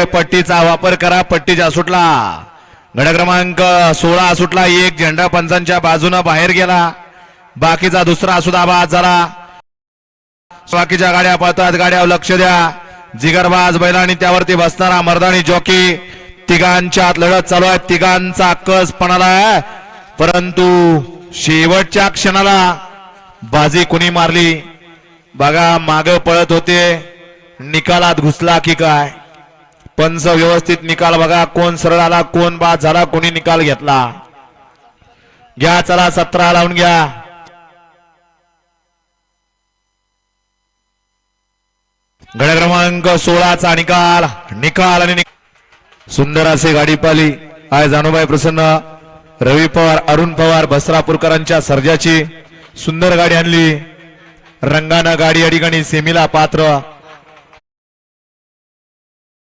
आहे पट्टीचा वापर करा पट्टीचा सुटला. गड क्रमांक सोळा सुटला एक झेंडा पंचांच्या बाजूनं बाहेर गेला. बाकीचा दुसरा सुद्धा बाद झाला. बाकीच्या गाड्या पळतात गाड्यावर लक्ष द्या. जिगरबाज बैला त्यावरती बसणारा मर्दानी जॉकी आत लढत चालू आहे. तिघांचा कस पणाला आहे. परंतु शेवटच्या क्षणाला बाजी कुणी मारली? बघा माग पळत होते. निकालात घुसला की काय? पंच व्यवस्थित निकाल बघा कोण सरळ आला कोण बाद झाला कोणी निकाल घेतला. घ्या चला सतरा लावून घ्या. गड क्रमांक सोळाचा निकाल निकाल आणि सुंदर असे गाडी पाली आय जानूबाई प्रसन्न रवी पवार अरुण पवार बसरापूरकरांच्या सर्जाची सुंदर गाडी आणली. रंगानं गाडी या ठिकाणी सेमीला पात्र.